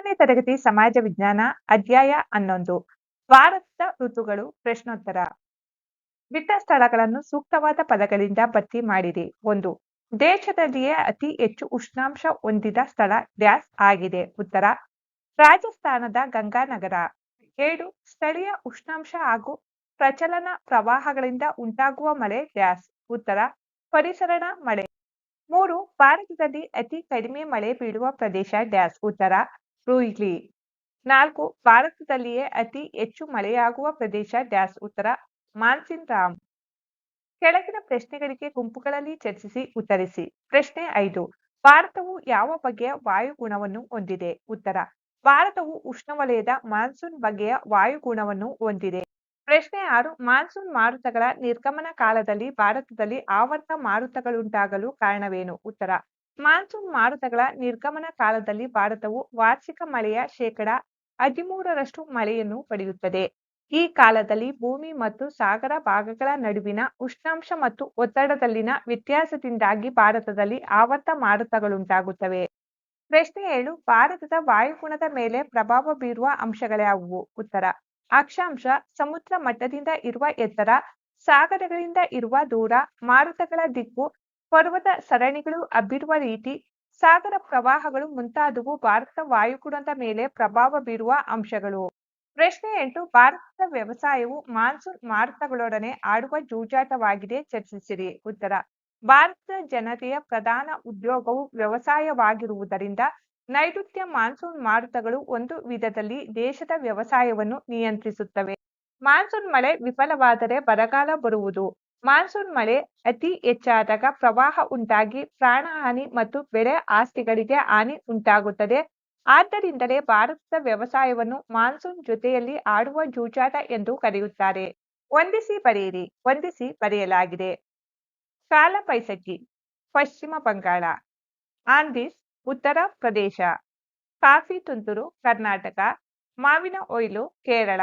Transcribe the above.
ಹತ್ತನೇ ತರಗತಿ ಸಮಾಜ ವಿಜ್ಞಾನ ಅಧ್ಯಾಯ ಹನ್ನೊಂದು. ಭಾರತದ ಋತುಗಳು ಪ್ರಶ್ನೋತ್ತರ. ಬಿಟ್ಟ ಸ್ಥಳಗಳನ್ನು ಸೂಕ್ತವಾದ ಪದಗಳಿಂದ ಭರ್ತಿ ಮಾಡಿರಿ. ಒಂದು, ದೇಶದಲ್ಲಿಯೇ ಅತಿ ಹೆಚ್ಚು ಉಷ್ಣಾಂಶ ಹೊಂದಿದ ಸ್ಥಳ ಡ್ಯಾಸ್ ಆಗಿದೆ. ಉತ್ತರ, ರಾಜಸ್ಥಾನದ ಗಂಗಾನಗರ. ಏಳು ಸ್ಥಳೀಯ ಉಷ್ಣಾಂಶ ಹಾಗೂ ಪ್ರಚಲನ ಪ್ರವಾಹಗಳಿಂದ ಉಂಟಾಗುವ ಮಳೆ ಡ್ಯಾಸ್ ಉತ್ತರ, ಪರಿಸರಣ ಮಳೆ. ಮೂರು, ಭಾರತದಲ್ಲಿ ಅತಿ ಕಡಿಮೆ ಮಳೆ ಬೀಳುವ ಪ್ರದೇಶ ಡ್ಯಾಸ್ ಉತ್ತರ ರುಯ್ಲಿ ನಾಲ್ಕು, ಭಾರತದಲ್ಲಿಯೇ ಅತಿ ಹೆಚ್ಚು ಮಳೆಯಾಗುವ ಪ್ರದೇಶ ಡ್ಯಾಸ್ ಉತ್ತರ ಮಾನ್ಸಿನ್ ರಾಮ್ ಕೆಳಗಿನ ಪ್ರಶ್ನೆಗಳಿಗೆ ಗುಂಪುಗಳಲ್ಲಿ ಚರ್ಚಿಸಿ ಉತ್ತರಿಸಿ. ಪ್ರಶ್ನೆ ಐದು, ಭಾರತವು ಯಾವ ಬಗೆಯ ವಾಯುಗುಣವನ್ನು ಹೊಂದಿದೆ? ಉತ್ತರ, ಭಾರತವು ಉಷ್ಣವಲಯದ ಮಾನ್ಸೂನ್ ಬಗೆಯ ವಾಯುಗುಣವನ್ನು ಹೊಂದಿದೆ. ಪ್ರಶ್ನೆ ಆರು, ಮಾನ್ಸೂನ್ ಮಾರುತಗಳ ನಿರ್ಗಮನ ಕಾಲದಲ್ಲಿ ಭಾರತದಲ್ಲಿ ಆವರ್ತ ಮಾರುತಗಳುಂಟಾಗಲು ಕಾರಣವೇನು? ಉತ್ತರ ಮಾನ್ಸೂನ್ ಮಾರುತಗಳ ನಿರ್ಗಮನ ಕಾಲದಲ್ಲಿ ಭಾರತವು ವಾರ್ಷಿಕ ಮಳೆಯ ಶೇಕಡ ಹದಿಮೂರರಷ್ಟು ಮಳೆಯನ್ನು ಪಡೆಯುತ್ತದೆ. ಈ ಕಾಲದಲ್ಲಿ ಭೂಮಿ ಮತ್ತು ಸಾಗರ ಭಾಗಗಳ ನಡುವಿನ ಉಷ್ಣಾಂಶ ಮತ್ತು ಒತ್ತಡದಲ್ಲಿನ ವ್ಯತ್ಯಾಸದಿಂದಾಗಿ ಭಾರತದಲ್ಲಿ ಆವರ್ತ ಮಾರುತಗಳುಂಟಾಗುತ್ತವೆ. ಪ್ರಶ್ನೆ ಏಳು, ಭಾರತದ ವಾಯುಗುಣದ ಮೇಲೆ ಪ್ರಭಾವ ಬೀರುವ ಅಂಶಗಳ್ಯಾವುವು ಉತ್ತರ, ಅಕ್ಷಾಂಶ, ಸಮುದ್ರ ಮಟ್ಟದಿಂದ ಇರುವ ಎತ್ತರ, ಸಾಗರಗಳಿಂದ ಇರುವ ದೂರ, ಮಾರುತಗಳ ದಿಕ್ಕು ಪರ್ವತ ಸರಣಿಗಳು ಅಬ್ಬಿರುವ ರೀತಿ ಸಾಗರ ಪ್ರವಾಹಗಳು ಮುಂತಾದವು ಭಾರತದ ವಾಯುಗುಣದ ಮೇಲೆ ಪ್ರಭಾವ ಬೀರುವ ಅಂಶಗಳು. ಪ್ರಶ್ನೆ ಎಂಟು, ಭಾರತದ ವ್ಯವಸಾಯವು ಮಾನ್ಸೂನ್ ಮಾರುತಗಳೊಡನೆ ಆಡುವ ಜೂಜಾಟವಾಗಿದೆ ಚರ್ಚಿಸಿರಿ. ಉತ್ತರ, ಭಾರತದ ಜನತೆಯ ಪ್ರಧಾನ ಉದ್ಯೋಗವು ವ್ಯವಸಾಯವಾಗಿರುವುದರಿಂದ ನೈಋತ್ಯ ಮಾನ್ಸೂನ್ ಮಾರುತಗಳು ಒಂದು ವಿಧದಲ್ಲಿ ದೇಶದ ವ್ಯವಸಾಯವನ್ನು ನಿಯಂತ್ರಿಸುತ್ತವೆ. ಮಾನ್ಸೂನ್ ಮಳೆ ವಿಫಲವಾದರೆ ಬರಗಾಲ ಬರುವುದು. ಮಾನ್ಸೂನ್ ಮಳೆ ಅತಿ ಹೆಚ್ಚಾದಾಗ ಪ್ರವಾಹ ಉಂಟಾಗಿ ಪ್ರಾಣಹಾನಿ ಮತ್ತು ಬೆಳೆ ಆಸ್ತಿಗಳಿಗೆ ಹಾನಿ ಉಂಟಾಗುತ್ತದೆ. ಆದ್ದರಿಂದಲೇ ಭಾರತದ ವ್ಯವಸಾಯವನ್ನು ಮಾನ್ಸೂನ್ ಜೊತೆಯಲ್ಲಿ ಆಡುವ ಜೂಜಾಟ ಎಂದು ಕರೆಯುತ್ತಾರೆ. ಹೊಂದಿಸಿ ಬರೆಯಿರಿ ಹೊಂದಿಸಿ ಬರೆಯಲಾಗಿದೆ. ಕಾಲ ಪೈಸಕ್ಕಿ ಪಶ್ಚಿಮ ಬಂಗಾಳ ಆಂದಿಸ್ ಉತ್ತರ ಪ್ರದೇಶ, ಕಾಫಿ ತುಂತುರು, ಕರ್ನಾಟಕ, ಮಾವಿನ ಒಯ್ಲು, ಕೇರಳ.